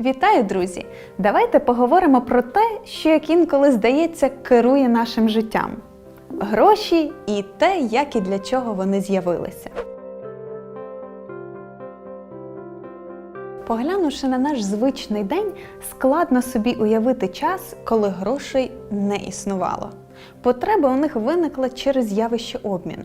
Вітаю, друзі! Давайте поговоримо про те, що як інколи здається, керує нашим життям: гроші і те, як і для чого вони з'явилися. Поглянувши на наш звичний день, складно собі уявити час, коли грошей не існувало. Потреба у них виникла через явище обміну.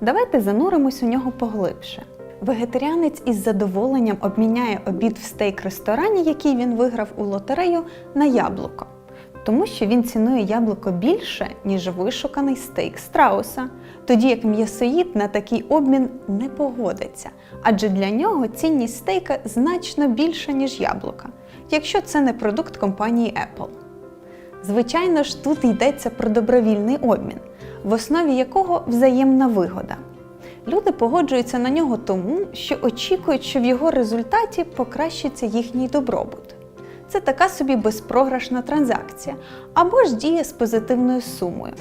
Давайте зануримось у нього поглибше. Вегетаріанець із задоволенням обміняє обід в стейк-ресторані, який він виграв у лотерею, на яблуко, тому що він цінує яблуко більше, ніж вишуканий стейк страуса, тоді як м'ясоїд на такий обмін не погодиться, адже для нього цінність стейка значно більша, ніж яблука, якщо це не продукт компанії Apple. Звичайно ж, тут йдеться про добровільний обмін, в основі якого взаємна вигода. Люди погоджуються на нього тому, що очікують, що в його результаті покращиться їхній добробут. Це така собі безпрограшна транзакція або ж діє з позитивною сумою.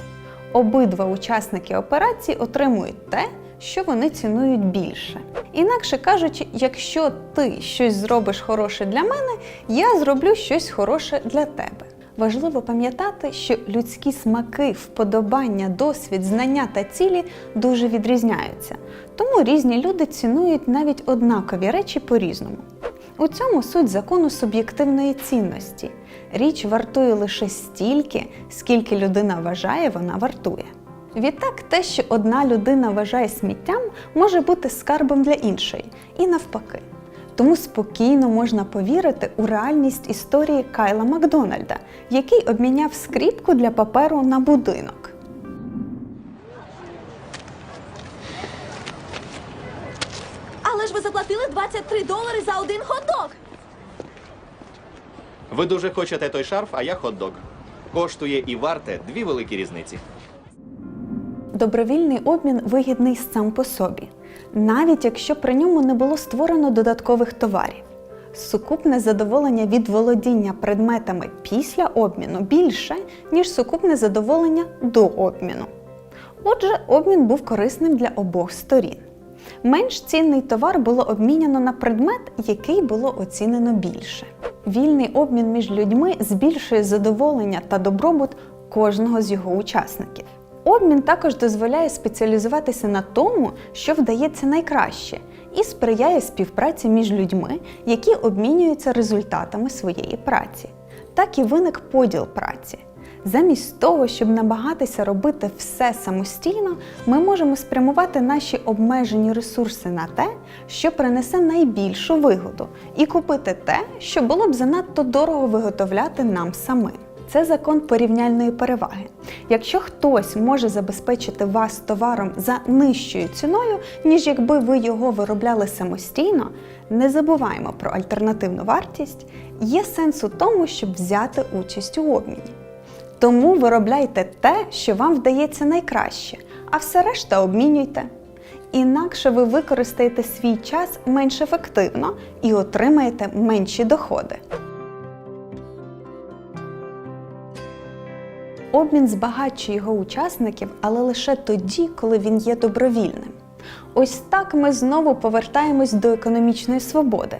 Обидва учасники операції отримують те, що вони цінують більше. Інакше кажучи, якщо ти щось зробиш хороше для мене, я зроблю щось хороше для тебе. Важливо пам'ятати, що людські смаки, вподобання, досвід, знання та цілі дуже відрізняються. Тому різні люди цінують навіть однакові речі по-різному. У цьому суть закону суб'єктивної цінності. Річ вартує лише стільки, скільки людина вважає, вона вартує. Відтак, те, що одна людина вважає сміттям, може бути скарбом для іншої, і навпаки. Тому спокійно можна повірити у реальність історії Кайла Макдональда, який обміняв скріпку для паперу на будинок. Але ж ви заплатили 23 долари за один хот-дог! Ви дуже хочете той шарф, а я хот-дог. Коштує і варте дві великі різниці. Добровільний обмін вигідний сам по собі, навіть якщо при ньому не було створено додаткових товарів. Сукупне задоволення від володіння предметами після обміну більше, ніж сукупне задоволення до обміну. Отже, обмін був корисним для обох сторін. Менш цінний товар було обміняно на предмет, який було оцінено більше. Вільний обмін між людьми збільшує задоволення та добробут кожного з його учасників. Обмін також дозволяє спеціалізуватися на тому, що вдається найкраще, і сприяє співпраці між людьми, які обмінюються результатами своєї праці. Так і виник поділ праці. Замість того, щоб намагатися робити все самостійно, ми можемо спрямувати наші обмежені ресурси на те, що принесе найбільшу вигоду, і купити те, що було б занадто дорого виготовляти нам самим. Це закон порівняльної переваги. Якщо хтось може забезпечити вас товаром за нижчою ціною, ніж якби ви його виробляли самостійно, не забуваємо про альтернативну вартість, є сенс у тому, щоб взяти участь у обміні. Тому виробляйте те, що вам вдається найкраще, а все решта обмінюйте. Інакше ви використаєте свій час менш ефективно і отримаєте менші доходи. Обмін збагачує його учасників, але лише тоді, коли він є добровільним. Ось так ми знову повертаємось до економічної свободи,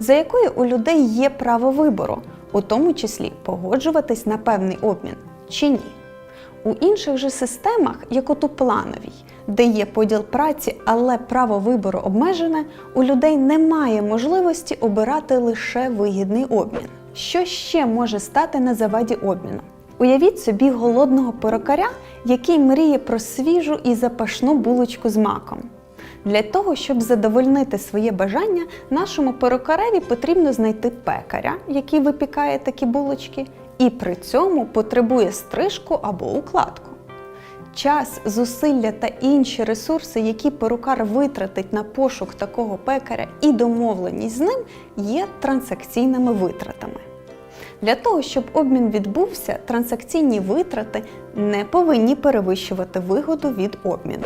за якою у людей є право вибору, у тому числі погоджуватись на певний обмін чи ні. У інших же системах, як от у плановій, де є поділ праці, але право вибору обмежене, у людей немає можливості обирати лише вигідний обмін. Що ще може стати на заваді обміну? Уявіть собі голодного перукаря, який мріє про свіжу і запашну булочку з маком. Для того, щоб задовольнити своє бажання, нашому перукареві потрібно знайти пекаря, який випікає такі булочки, і при цьому потребує стрижку або укладку. Час, зусилля та інші ресурси, які перукар витратить на пошук такого пекаря і домовленість з ним, є транзакційними витратами. Для того, щоб обмін відбувся, транзакційні витрати не повинні перевищувати вигоду від обміну.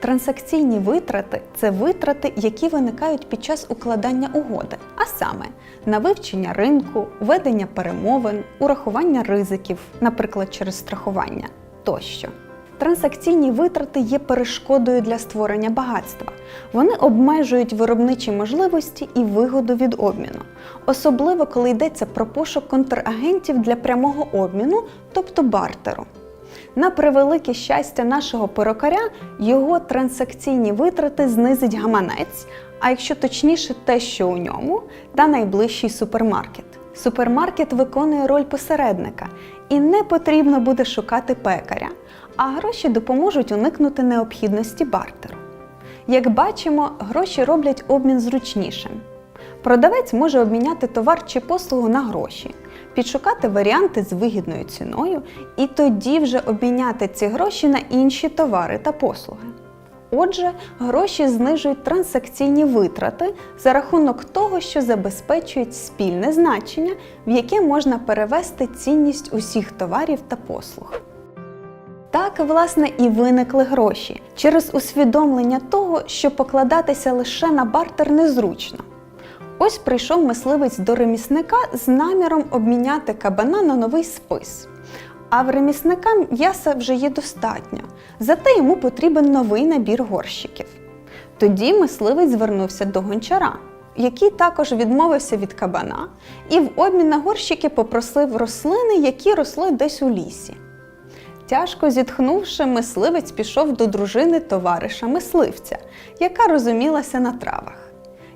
Транзакційні витрати це витрати, які виникають під час укладання угоди, а саме на вивчення ринку, ведення перемовин, урахування ризиків, наприклад, через страхування тощо. Транзакційні витрати є перешкодою для створення багатства. Вони обмежують виробничі можливості і вигоду від обміну, особливо коли йдеться про пошук контрагентів для прямого обміну, тобто бартеру. На превелике щастя нашого перукаря, його транзакційні витрати знизить гаманець, а якщо точніше, те, що у ньому, та найближчий супермаркет. Супермаркет виконує роль посередника, і не потрібно буде шукати пекаря, а гроші допоможуть уникнути необхідності бартеру. Як бачимо, гроші роблять обмін зручнішим. Продавець може обміняти товар чи послугу на гроші, підшукати варіанти з вигідною ціною і тоді вже обміняти ці гроші на інші товари та послуги. Отже, гроші знижують транзакційні витрати за рахунок того, що забезпечують спільне значення, в яке можна перевести цінність усіх товарів та послуг. Так, власне, і виникли гроші через усвідомлення того, що покладатися лише на бартер незручно. Ось прийшов мисливець до ремісника з наміром обміняти кабана на новий спис. А в ремісника м'яса вже є достатньо, зате йому потрібен новий набір горщиків. Тоді мисливець звернувся до гончара, який також відмовився від кабана, і в обмін на горщики попросив рослини, які росли десь у лісі. Тяжко зітхнувши, мисливець пішов до дружини товариша мисливця, яка розумілася на травах.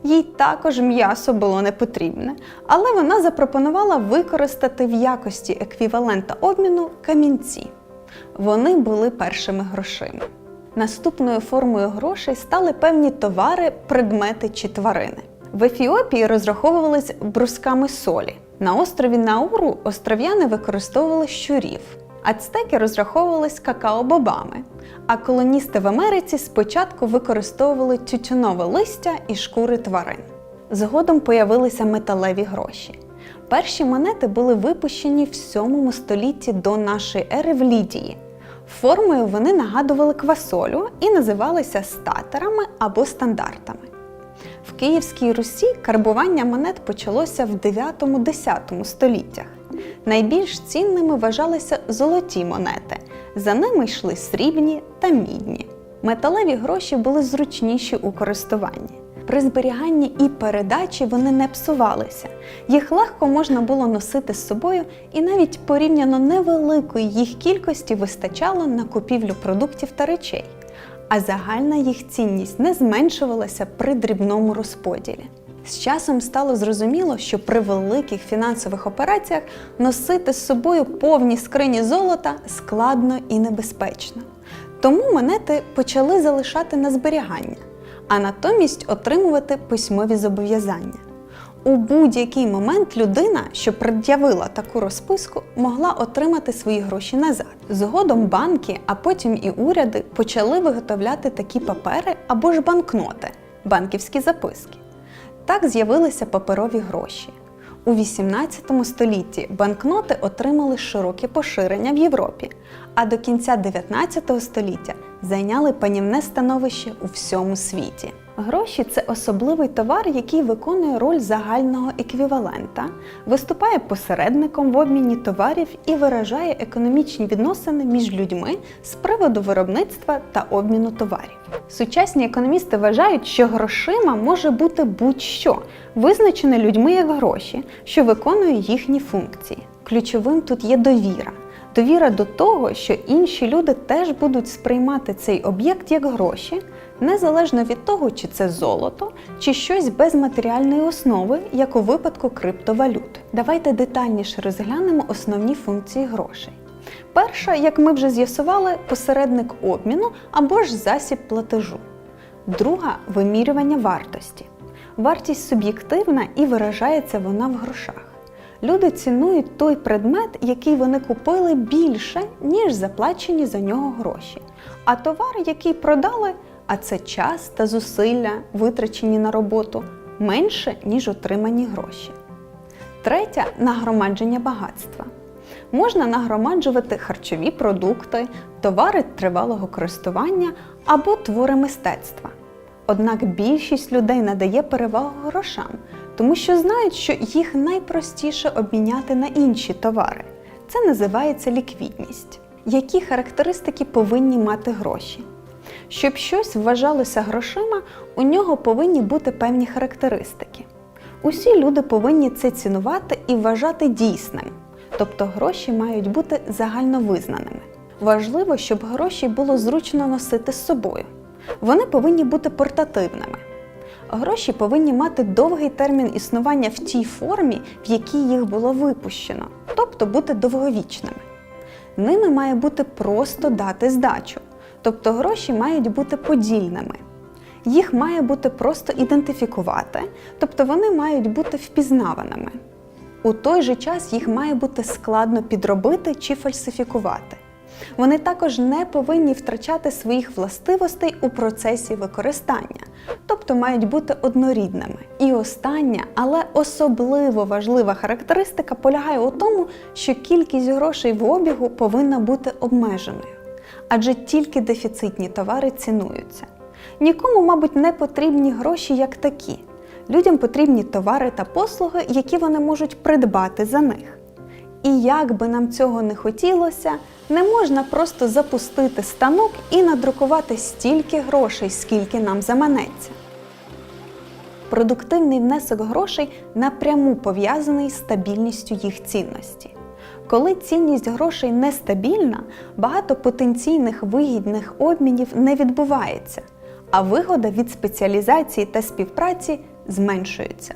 Їй також м'ясо було не потрібне, але вона запропонувала використати в якості еквівалента обміну камінці. Вони були першими грошима. Наступною формою грошей стали певні товари, предмети чи тварини. В Ефіопії розраховувались брусками солі. На острові Науру остров'яни використовували щурів. Ацтеки розраховувались какао-бобами, а колоністи в Америці спочатку використовували тютюнове листя і шкури тварин. Згодом появилися металеві гроші. Перші монети були випущені в 7 столітті до нашої ери в Лідії. Формою вони нагадували квасолю і називалися статерами або стандартами. В Київській Русі карбування монет почалося в 9-10 століттях. Найбільш цінними вважалися золоті монети, за ними йшли срібні та мідні. Металеві гроші були зручніші у користуванні. При зберіганні і передачі вони не псувалися. Їх легко можна було носити з собою, і навіть порівняно невеликої їх кількості вистачало на купівлю продуктів та речей. А загальна їх цінність не зменшувалася при дрібному розподілі. З часом стало зрозуміло, що при великих фінансових операціях носити з собою повні скрині золота складно і небезпечно. Тому монети почали залишати на зберігання, а натомість отримувати письмові зобов'язання. У будь-який момент людина, що пред'явила таку розписку, могла отримати свої гроші назад. Згодом банки, а потім і уряди почали виготовляти такі папери або ж банкноти банківські записки. Так з'явилися паперові гроші. У 18 столітті банкноти отримали широке поширення в Європі, а до кінця 19 століття зайняли панівне становище у всьому світі. Гроші це особливий товар, який виконує роль загального еквівалента, виступає посередником в обміні товарів і виражає економічні відносини між людьми з приводу виробництва та обміну товарів. Сучасні економісти вважають, що грошима може бути будь-що, визначене людьми як гроші, що виконує їхні функції. Ключовим тут є довіра. Довіра до того, що інші люди теж будуть сприймати цей об'єкт як гроші, незалежно від того, чи це золото, чи щось без матеріальної основи, як у випадку криптовалют. Давайте детальніше розглянемо основні функції грошей. Перша, як ми вже з'ясували, посередник обміну або ж засіб платежу. Друга вимірювання вартості. Вартість суб'єктивна і виражається вона в грошах. Люди цінують той предмет, який вони купили більше, ніж заплачені за нього гроші. А товар, який продали, а це час та зусилля, витрачені на роботу, менше, ніж отримані гроші. Третя нагромадження багатства. Можна нагромаджувати харчові продукти, товари тривалого користування або твори мистецтва. Однак більшість людей надає перевагу грошам, тому що знають, що їх найпростіше обміняти на інші товари. Це називається ліквідність. які характеристики повинні мати гроші. Щоб щось вважалося грошима, у нього повинні бути певні характеристики. Усі люди повинні це цінувати і вважати дійсним, тобто гроші мають бути загальновизнаними. Важливо, щоб гроші було зручно носити з собою. Вони повинні бути портативними. Гроші повинні мати довгий термін існування в тій формі, в якій їх було випущено, тобто бути довговічними. Ними має бути просто дати здачу, тобто гроші мають бути подільними. Їх має бути просто ідентифікувати, тобто вони мають бути впізнаваними. У той же час їх має бути складно підробити чи фальсифікувати. Вони також не повинні втрачати своїх властивостей у процесі використання, тобто мають бути однорідними. І остання, але особливо важлива характеристика полягає у тому, що кількість грошей в обігу повинна бути обмеженою, адже тільки дефіцитні товари цінуються. Нікому, мабуть, не потрібні гроші як такі. Людям потрібні товари та послуги, які вони можуть придбати за них. І як би нам цього не хотілося, не можна просто запустити станок і надрукувати стільки грошей, скільки нам заманеться. Продуктивний внесок грошей напряму пов'язаний з стабільністю їх цінності. Коли цінність грошей нестабільна, багато потенційних вигідних обмінів не відбувається, а вигода від спеціалізації та співпраці зменшується.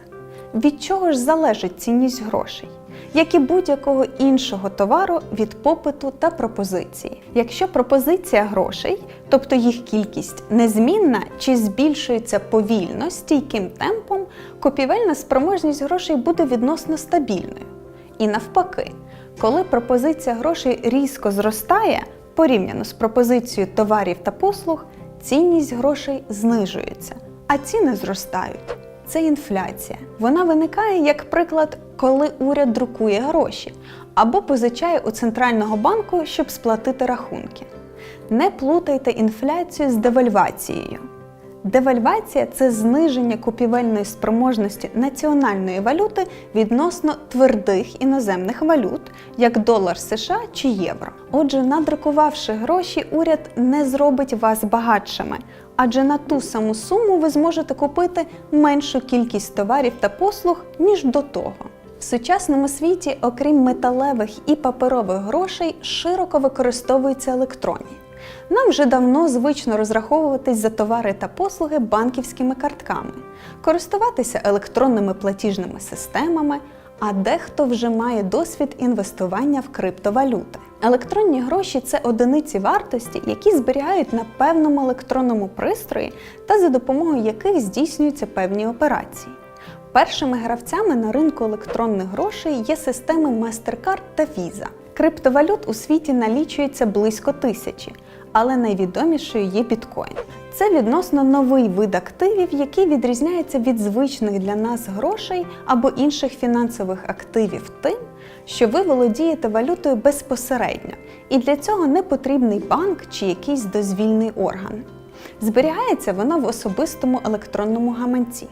Від чого ж залежить цінність грошей? Як і будь-якого іншого товару від попиту та пропозиції. Якщо пропозиція грошей, тобто їх кількість незмінна чи збільшується повільно стійким темпом, купівельна спроможність грошей буде відносно стабільною. І навпаки, коли пропозиція грошей різко зростає порівняно з пропозицією товарів та послуг, цінність грошей знижується, а ціни зростають. Це інфляція. Вона виникає, як приклад, коли уряд друкує гроші або позичає у центрального банку, щоб сплатити рахунки. Не плутайте інфляцію з девальвацією. Девальвація це зниження купівельної спроможності національної валюти відносно твердих іноземних валют, як долар США чи євро. Отже, надрукувавши гроші, уряд не зробить вас багатшими, адже на ту саму суму ви зможете купити меншу кількість товарів та послуг, ніж до того. В сучасному світі, окрім металевих і паперових грошей, широко використовуються електронні. Нам вже давно звично розраховуватись за товари та послуги банківськими картками, користуватися електронними платіжними системами, а дехто вже має досвід інвестування в криптовалюти. Електронні гроші це одиниці вартості, які зберігають на певному електронному пристрої та за допомогою яких здійснюються певні операції. Першими гравцями на ринку електронних грошей є системи MasterCard та Visa. Криптовалют у світі налічується близько тисячі, але найвідомішою є біткоін. Це відносно новий вид активів, який відрізняється від звичних для нас грошей або інших фінансових активів тим, що ви володієте валютою безпосередньо, і для цього не потрібний банк чи якийсь дозвільний орган. Зберігається воно в особистому електронному гаманці.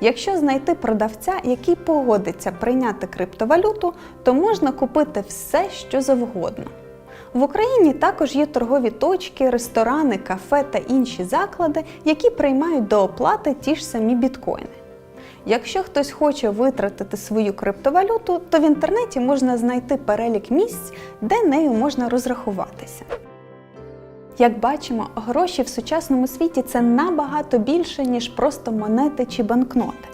Якщо знайти продавця, який погодиться прийняти криптовалюту, то можна купити все, що завгодно. В Україні також є торгові точки, ресторани, кафе та інші заклади, які приймають до оплати ті ж самі біткоїни. Якщо хтось хоче витратити свою криптовалюту, то в інтернеті можна знайти перелік місць, де нею можна розрахуватися. Як бачимо, гроші в сучасному світі це набагато більше, ніж просто монети чи банкноти.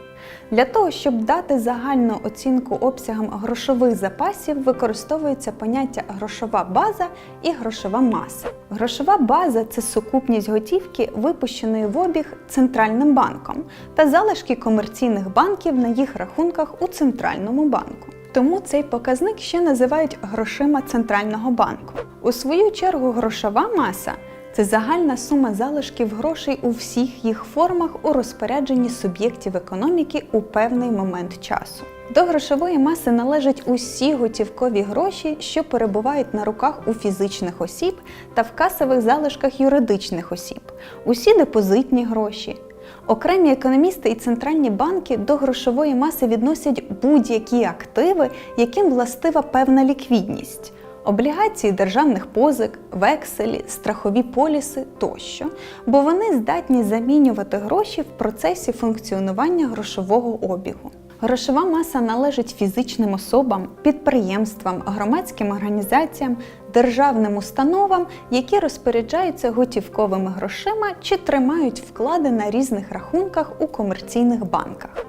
Для того, щоб дати загальну оцінку обсягам грошових запасів, використовується поняття грошова база і грошова маса. Грошова база це сукупність готівки, випущеної в обіг центральним банком, та залишки комерційних банків на їх рахунках у центральному банку. Тому цей показник ще називають грошима центрального банку. У свою чергу, грошова маса це загальна сума залишків грошей у всіх їх формах у розпорядженні суб'єктів економіки у певний момент часу. До грошової маси належать усі готівкові гроші, що перебувають на руках у фізичних осіб та в касових залишках юридичних осіб, усі депозитні гроші. Окремі економісти і центральні банки до грошової маси відносять будь-які активи, яким властива певна ліквідність. облігації державних позик, векселі, страхові поліси тощо, бо вони здатні замінювати гроші в процесі функціонування грошового обігу. Грошова маса належить фізичним особам, підприємствам, громадським організаціям, державним установам, які розпоряджаються готівковими грошима чи тримають вклади на різних рахунках у комерційних банках.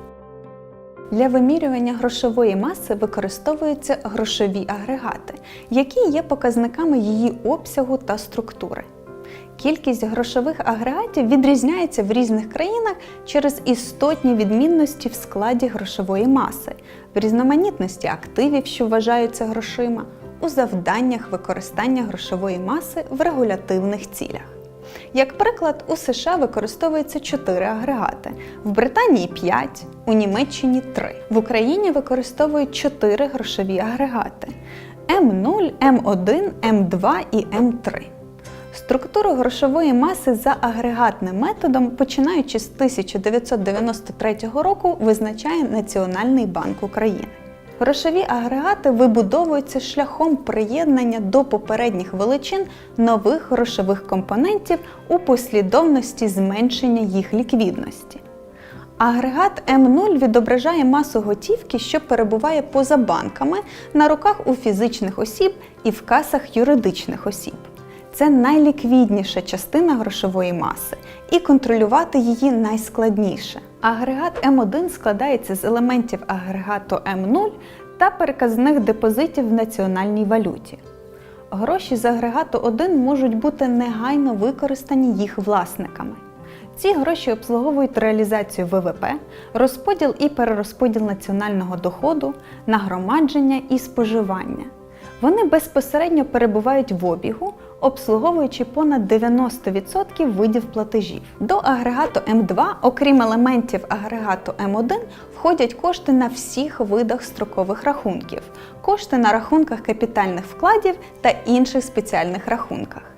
Для вимірювання грошової маси використовуються грошові агрегати, які є показниками її обсягу та структури. Кількість грошових агрегатів відрізняється в різних країнах через істотні відмінності в складі грошової маси, в різноманітності активів, що вважаються грошима, у завданнях використання грошової маси в регулятивних цілях. Як приклад, у США використовується 4 агрегати, в Британії 5, у Німеччині 3. В Україні використовують 4 грошові агрегати: М0, М1, М2 і М3. Структуру грошової маси за агрегатним методом, починаючи з 1993 року, визначає Національний банк України. Грошові агрегати вибудовуються шляхом приєднання до попередніх величин нових грошових компонентів у послідовності зменшення їх ліквідності. Агрегат М0 відображає масу готівки, що перебуває поза банками на руках у фізичних осіб і в касах юридичних осіб. Це найліквідніша частина грошової маси, і контролювати її найскладніше. Агрегат М1 складається з елементів агрегату М0 та переказних депозитів в національній валюті. Гроші з агрегату 1 можуть бути негайно використані їх власниками. Ці гроші обслуговують реалізацію ВВП, розподіл і перерозподіл національного доходу, нагромадження і споживання. Вони безпосередньо перебувають в обігу, обслуговуючи понад 90% видів платежів. До агрегату М2, окрім елементів агрегату М1, входять кошти на всіх видах строкових рахунків, кошти на рахунках капітальних вкладів та інших спеціальних рахунках.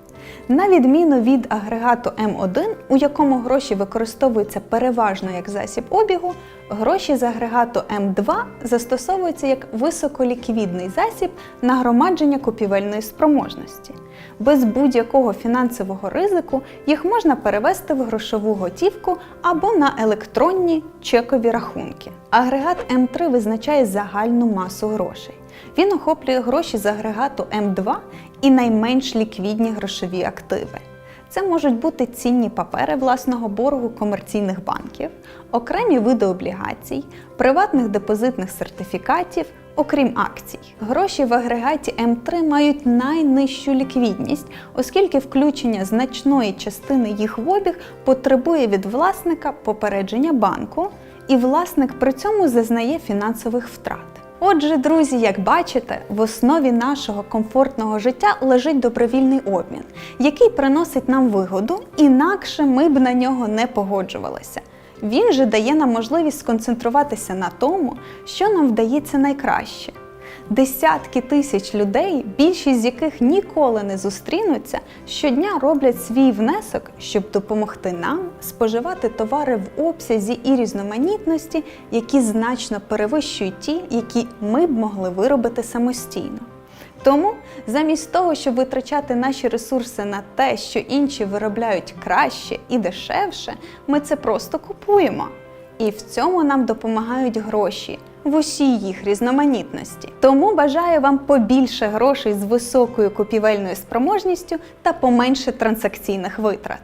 На відміну від агрегату М1, у якому гроші використовуються переважно як засіб обігу, гроші з агрегату М2 застосовуються як високоліквідний засіб нагромадження купівельної спроможності. Без будь-якого фінансового ризику їх можна перевести в грошову готівку або на електронні чекові рахунки. Агрегат М3 визначає загальну масу грошей. Він охоплює гроші з агрегату М2 і найменш ліквідні грошові активи. Це можуть бути цінні папери власного боргу комерційних банків, окремі види облігацій, приватних депозитних сертифікатів, окрім акцій. Гроші в агрегаті М3 мають найнижчу ліквідність, оскільки включення значної частини їх в обіг потребує від власника попередження банку, і власник при цьому зазнає фінансових втрат. Отже, друзі, як бачите, в основі нашого комфортного життя лежить добровільний обмін, який приносить нам вигоду, інакше ми б на нього не погоджувалися. Він же дає нам можливість сконцентруватися на тому, що нам вдається найкраще. Десятки тисяч людей, більшість з яких ніколи не зустрінуться, щодня роблять свій внесок, щоб допомогти нам споживати товари в обсязі і різноманітності, які значно перевищують ті, які ми б могли виробити самостійно. Тому, замість того, щоб витрачати наші ресурси на те, що інші виробляють краще і дешевше, ми це просто купуємо. І в цьому нам допомагають гроші в усій їх різноманітності. Тому бажаю вам побільше грошей з високою купівельною спроможністю та поменше транзакційних витрат.